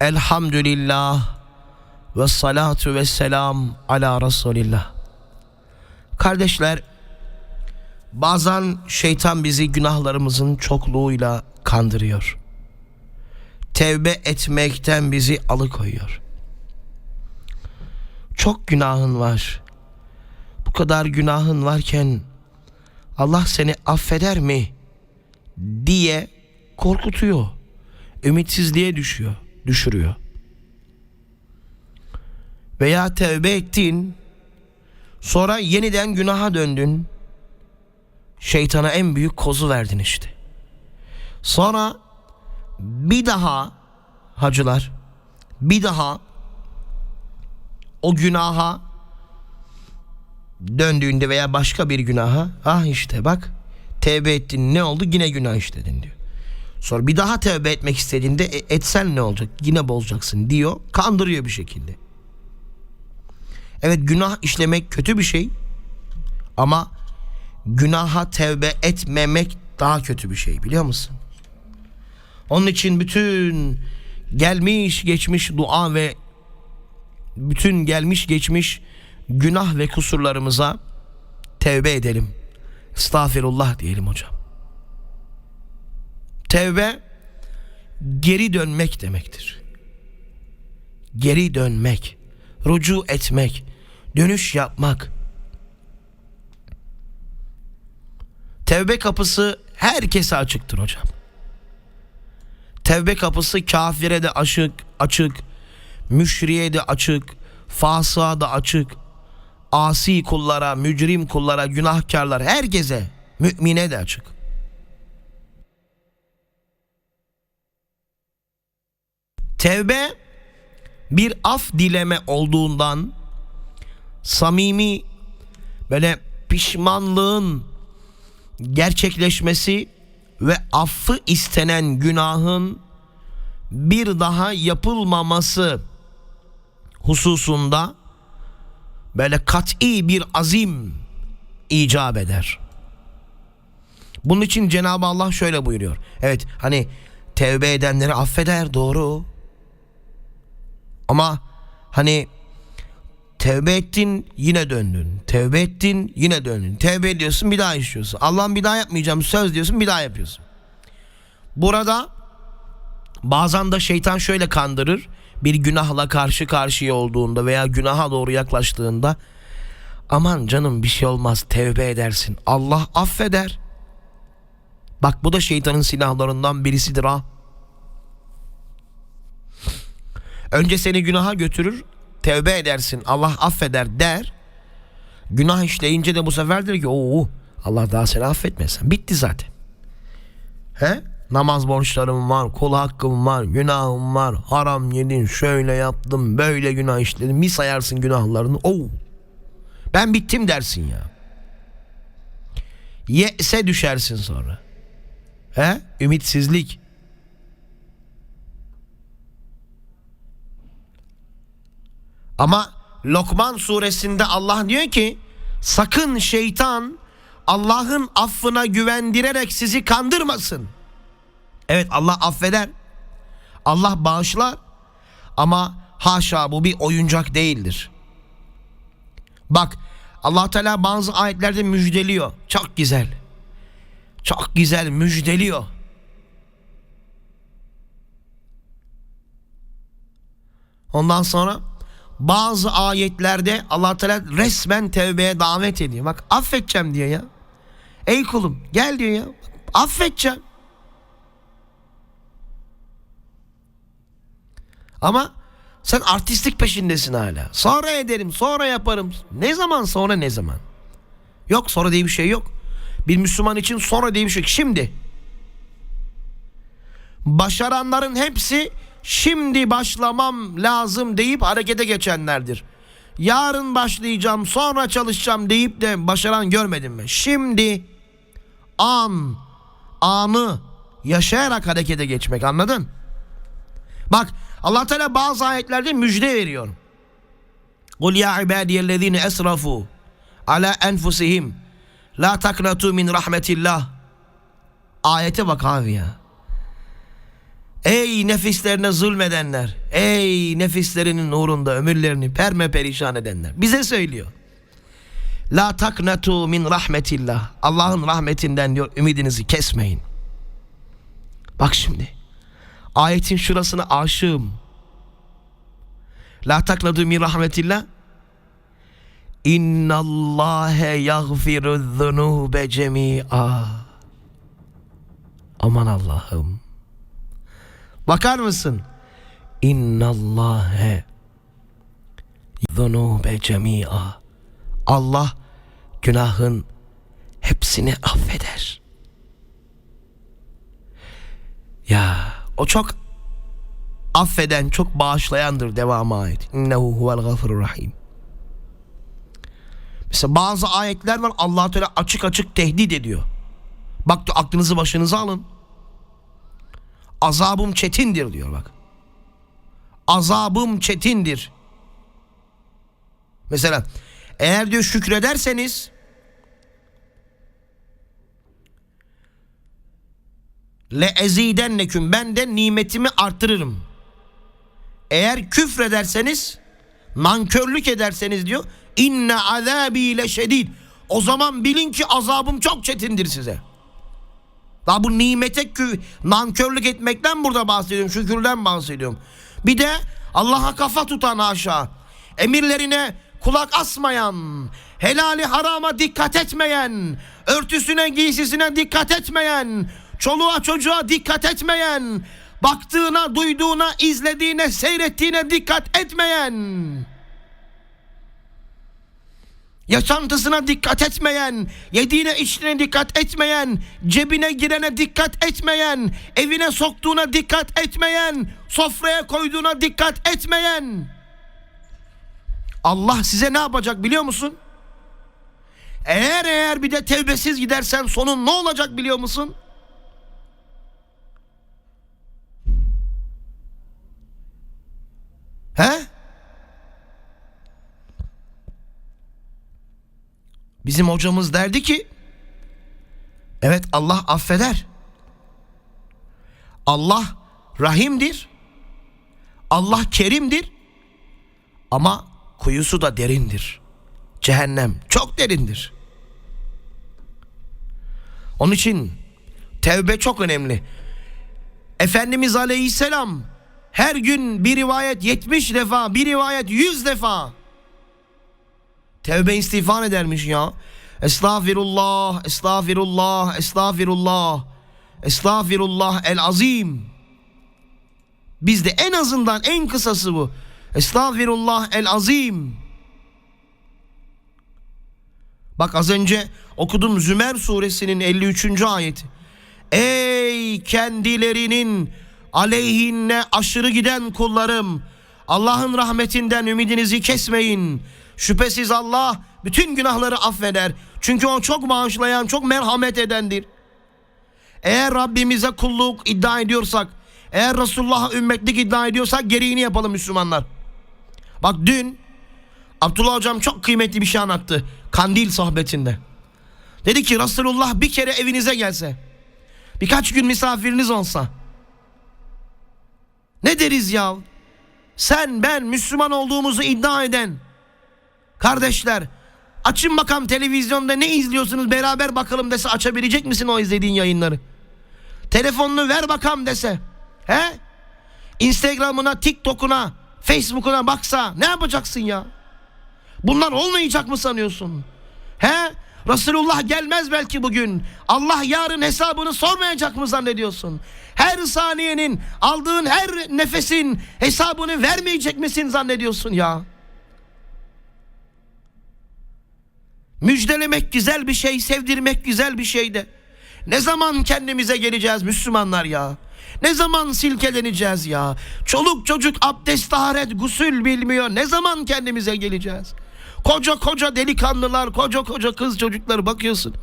Elhamdülillah ve salatu ve selam ala Resulillah. Kardeşler, bazen şeytan bizi günahlarımızın çokluğuyla kandırıyor. Tevbe etmekten bizi alıkoyuyor. Çok günahın var. Bu kadar günahın varken Allah seni affeder mi diye korkutuyor. Ümitsizliğe düşüyor, düşürüyor. Veya tevbe ettin, sonra yeniden günaha döndün. Şeytana en büyük kozu verdin işte. Sonra bir daha hacılar, bir daha o günaha döndüğünde veya başka bir günaha ah işte bak tevbe ettin ne oldu yine günah işledin diyor. Sonra bir daha tevbe etmek istediğinde e, etsen ne olacak yine bozacaksın diyor kandırıyor bir şekilde. Evet günah işlemek kötü bir şey ama günaha tevbe etmemek daha kötü bir şey biliyor musun? Onun için bütün gelmiş geçmiş dua ve bütün gelmiş geçmiş günah ve kusurlarımıza tevbe edelim. Estağfirullah diyelim hocam. Tevbe geri dönmek demektir. Geri dönmek, rucu etmek, dönüş yapmak. Tevbe kapısı herkese açıktır hocam. Tevbe kapısı kafire de açık, açık, müşriye de açık, fasığa da açık, asi kullara, mücrim kullara, günahkarlar herkese, mümine de açık. Tevbe bir af dileme olduğundan samimi böyle pişmanlığın gerçekleşmesi ve affı istenen günahın bir daha yapılmaması hususunda böyle kat'i bir azim icap eder. Bunun için Cenab-ı Allah şöyle buyuruyor. Evet hani tevbe edenleri affeder doğru. Ama hani tevbe ettin yine döndün. Tevbe ettin yine döndün. Tevbe ediyorsun bir daha işliyorsun. Allah'ım bir daha yapmayacağım söz diyorsun bir daha yapıyorsun. Burada bazen de şeytan şöyle kandırır. Bir günahla karşı karşıya olduğunda veya günaha doğru yaklaştığında aman canım bir şey olmaz tevbe edersin. Allah affeder. Bak bu da şeytanın silahlarından birisidir ha. Önce seni günaha götürür, tevbe edersin, Allah affeder der. Günah işleyince de bu sefer der ki ooo Allah daha seni affetmesin. Bitti zaten. He? Namaz borçlarım var, kul hakkım var, günahım var, haram yedin, şöyle yaptım, böyle günah işledim. Bir sayarsın günahlarını. Oo. Ben bittim dersin ya. Yese düşersin sonra. He? Ümitsizlik. Ama Lokman suresinde Allah diyor ki sakın şeytan Allah'ın affına güvendirerek sizi kandırmasın. Evet Allah affeder. Allah bağışlar. Ama haşa bu bir oyuncak değildir. Bak Allah Teala bazı ayetlerde müjdeliyor. Çok güzel. Çok güzel müjdeliyor. Ondan sonra bazı ayetlerde Allah Teala resmen tevbeye davet ediyor. Bak affedeceğim diyor ya. Ey kulum gel diyor ya. Affedeceğim. Ama sen artistlik peşindesin hala. Sonra ederim, sonra yaparım. Ne zaman sonra ne zaman? Yok sonra diye bir şey yok. Bir Müslüman için sonra diye bir şey yok. Şimdi. Başaranların hepsi şimdi başlamam lazım deyip harekete geçenlerdir. Yarın başlayacağım, sonra çalışacağım deyip de başaran görmedim mi? Şimdi an, anı yaşayarak harekete geçmek anladın? Bak Allah Teala bazı ayetlerde müjde veriyor. Kul ya ibadiyellezine esrafu ala enfusihim la taknatu min rahmetillah. Ayete bak abi ya. Ey nefislerine zulmedenler. Ey nefislerinin uğrunda ömürlerini perme perişan edenler. Bize söylüyor. La taknatu min rahmetillah. Allah'ın rahmetinden diyor ümidinizi kesmeyin. Bak şimdi. Ayetin şurasına aşığım. La taknatu min rahmetillah. İnnallâhe yagfiru zunube cemi'a. Aman Allah'ım. Bakar mısın? İnnallâhe zunube cemi'a. Allah günahın hepsini affeder. Ya o çok affeden, çok bağışlayandır devamı ayet. İnnehu huvel gafurur rahim. Mesela bazı ayetler var Allah Teala açık açık tehdit ediyor. Bak aklınızı başınıza alın. Azabım çetindir diyor bak. Azabım çetindir. Mesela eğer diyor şükrederseniz le ezidenneküm ben de nimetimi artırırım. Eğer küfrederseniz nankörlük ederseniz diyor inne azabi le şedid. O zaman bilin ki azabım çok çetindir size. Daha bu nimete kü- nankörlük etmekten burada bahsediyorum. Şükürden bahsediyorum. Bir de Allah'a kafa tutan aşağı. Emirlerine kulak asmayan, helali harama dikkat etmeyen, örtüsüne giysisine dikkat etmeyen, çoluğa çocuğa dikkat etmeyen, baktığına, duyduğuna, izlediğine, seyrettiğine dikkat etmeyen, yaşantısına dikkat etmeyen, yediğine içtiğine dikkat etmeyen, cebine girene dikkat etmeyen, evine soktuğuna dikkat etmeyen, sofraya koyduğuna dikkat etmeyen. Allah size ne yapacak biliyor musun? Eğer eğer bir de tevbesiz gidersen sonun ne olacak biliyor musun? He? Bizim hocamız derdi ki Evet Allah affeder. Allah rahimdir. Allah kerimdir. Ama kuyusu da derindir. Cehennem çok derindir. Onun için tevbe çok önemli. Efendimiz Aleyhisselam her gün bir rivayet 70 defa, bir rivayet 100 defa tevbe istiğfar edermiş ya. Estağfirullah, estağfirullah, estağfirullah, estağfirullah el azim. Bizde en azından en kısası bu. Estağfirullah el azim. Bak az önce okudum Zümer suresinin 53. ayeti. Ey kendilerinin aleyhinne aşırı giden kullarım. Allah'ın rahmetinden ümidinizi kesmeyin. Şüphesiz Allah bütün günahları affeder. Çünkü o çok bağışlayan, çok merhamet edendir. Eğer Rabbimize kulluk iddia ediyorsak, eğer Resulullah'a ümmetlik iddia ediyorsak gereğini yapalım Müslümanlar. Bak dün Abdullah hocam çok kıymetli bir şey anlattı. Kandil sohbetinde. Dedi ki Resulullah bir kere evinize gelse. Birkaç gün misafiriniz olsa. Ne deriz ya? Sen ben Müslüman olduğumuzu iddia eden kardeşler açın bakalım televizyonda ne izliyorsunuz beraber bakalım dese açabilecek misin o izlediğin yayınları? Telefonunu ver bakalım dese. He? Instagram'ına, TikTok'una, Facebook'una baksa ne yapacaksın ya? Bunlar olmayacak mı sanıyorsun? He? Resulullah gelmez belki bugün. Allah yarın hesabını sormayacak mı zannediyorsun? Her saniyenin, aldığın her nefesin hesabını vermeyecek misin zannediyorsun ya? Müjdelemek güzel bir şey, sevdirmek güzel bir şey de. Ne zaman kendimize geleceğiz Müslümanlar ya? Ne zaman silkeleneceğiz ya? Çoluk çocuk abdest, taharet, gusül bilmiyor. Ne zaman kendimize geleceğiz? Koca koca delikanlılar, koca koca kız çocukları bakıyorsun.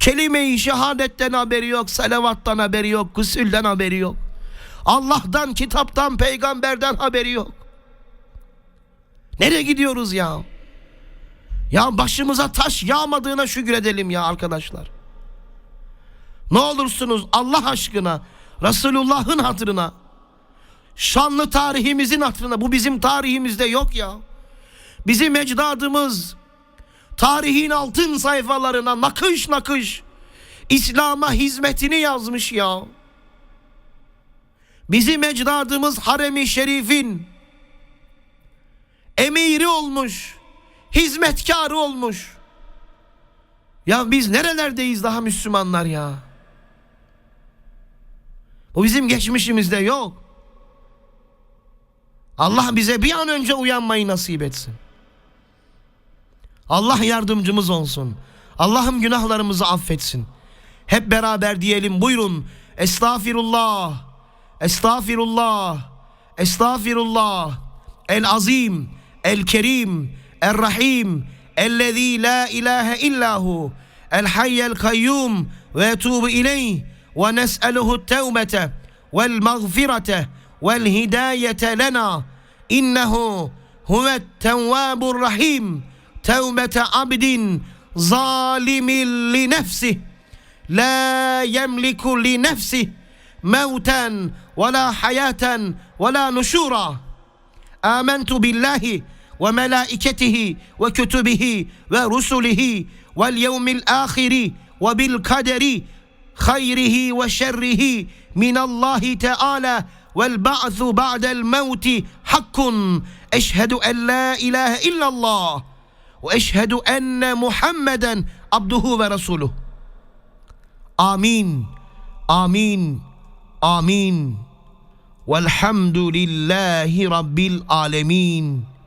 Kelime-i şehadetten haberi yok, salavattan haberi yok, gusülden haberi yok. Allah'tan, kitaptan, peygamberden haberi yok. Nereye gidiyoruz ya? Ya başımıza taş yağmadığına şükredelim ya arkadaşlar. Ne olursunuz Allah aşkına Resulullah'ın hatırına şanlı tarihimizin hatırına bu bizim tarihimizde yok ya. Bizim ecdadımız tarihin altın sayfalarına nakış nakış İslam'a hizmetini yazmış ya. Bizim ecdadımız haremi şerifin emiri olmuş, hizmetkarı olmuş. Ya biz nerelerdeyiz daha Müslümanlar ya? Bu bizim geçmişimizde yok. Allah bize bir an önce uyanmayı nasip etsin. Allah yardımcımız olsun. Allah'ım günahlarımızı affetsin. Hep beraber diyelim buyurun. Estağfirullah. Estağfirullah. Estağfirullah. El azim. El kerim. الرحيم الذي لا إله إلا هو الحي القيوم ويتوب إليه ونسأله التوبة والمغفرة والهداية لنا. إنه هو التواب الرحيم توبة عبد ظالم لنفسه لا يملك لنفسه موتا ولا حياة ولا نشورا. آمنت بالله وملائكته وكتبه ورسله واليوم الآخر وبالقدر خيره وشره من الله تعالى والبعث بعد الموت حق. أشهد أن لا إله إلا الله وأشهد أن محمدا عبده ورسوله. آمين آمين آمين. والحمد لله رب العالمين.